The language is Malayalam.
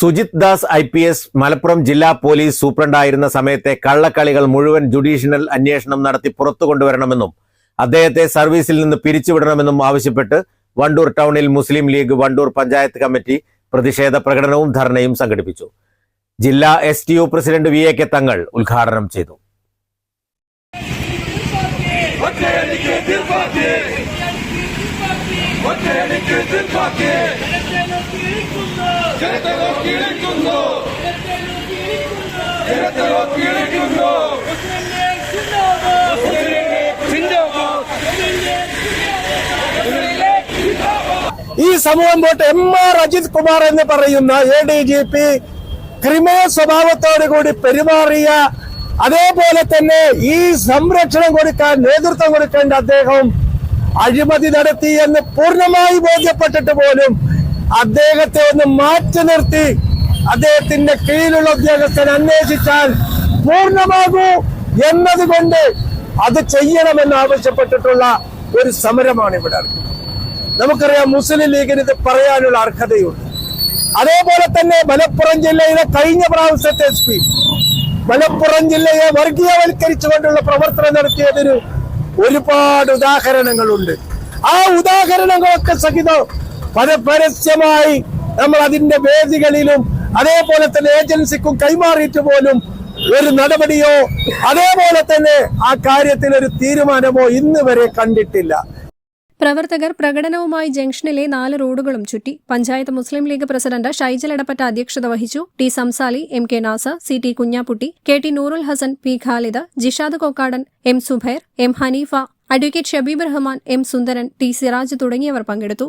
Sujith Das I P S Malappuram ജില്ലാ പോലീസ് സൂപ്രണ്ടായിരുന്ന സമയത്തെ കള്ളക്കളികൾ മുഴുവൻ ജുഡീഷ്യൽ അന്വേഷണം നടത്തി പുറത്തു കൊണ്ടുവരണമെന്നും അദ്ദേഹത്തെ സർവീസിൽ നിന്ന് പിരിച്ചുവിടണമെന്നും ആവശ്യപ്പെട്ട് വണ്ടൂർ ടൗണിൽ മുസ്ലിം ലീഗ് വണ്ടൂർ പഞ്ചായത്ത് കമ്മിറ്റി പ്രതിഷേധ പ്രകടനവും ധർണയും സംഘടിപ്പിച്ചു. ജില്ലാ S T U president V A K Thangal ഉദ്ഘാടനം ചെയ്തു. ഈ സമൂഹം പോട്ട് എം ആർ അജിത് കുമാർ എന്ന് പറയുന്ന A D G P criminal സ്വഭാവത്തോടു കൂടി പെരുമാറിയ അതേപോലെ തന്നെ ഈ സംരക്ഷണം കൊടുക്കാൻ നേതൃത്വം കൊടുക്കേണ്ട അദ്ദേഹം അഴിമതി നടത്തി എന്ന് പൂർണമായി ബോധ്യപ്പെട്ടിട്ട് പോലും അദ്ദേഹത്തെ ഒന്ന് മാറ്റി നിർത്തി അദ്ദേഹത്തിന്റെ കീഴിലുള്ള ഉദ്യോഗസ്ഥൻ അന്വേഷിച്ചാൽ പൂർണമാകൂ എന്നതുകൊണ്ട് അത് ചെയ്യണമെന്ന് ആവശ്യപ്പെട്ടിട്ടുള്ള ഒരു സമരമാണ് ഇവിടെ നമുക്കറിയാം മുസ്ലിം ലീഗിന് ഇത് പറയാനുള്ള അർഹതയുണ്ട്. അതേപോലെ തന്നെ മലപ്പുറം ജില്ലയിലെ കഴിഞ്ഞ പ്രാവശ്യത്തെ എസ് പി മലപ്പുറം ജില്ലയെ വർഗീയവൽക്കരിച്ചുകൊണ്ടുള്ള പ്രവർത്തനം നടത്തിയതിന് ഒരുപാട് ഉദാഹരണങ്ങളുണ്ട്. ആ ഉദാഹരണങ്ങളൊക്കെ സഹിതം പരസ്യമായി നമ്മൾ അതിന്റെ വേദികളിലും അതേപോലെ തന്നെ ഏജൻസിക്കും കൈമാറിയിട്ട് പോലും ഒരു നടപടിയോ അതേപോലെ തന്നെ ആ കാര്യത്തിൽ ഒരു തീരുമാനമോ ഇന്ന് വരെ കണ്ടിട്ടില്ല. പ്രവർത്തകർ പ്രകടനവുമായി ജംഗ്ഷനിലെ നാല് റോഡുകളും ചുറ്റി പഞ്ചായത്ത് മുസ്ലിം ലീഗ് പ്രസിഡന്റ് ഷൈജൽ എടപ്പറ്റ അധ്യക്ഷത വഹിച്ചു T Samsali M K Nasa C T Kunhapputty K T Noorul Hasan P Khalid Jishad Kokkadan M Zubair M Haneefa advocate Shabeeb Rahman M Sundaran T Siraj തുടങ്ങിയവർ പങ്കെടുത്തു.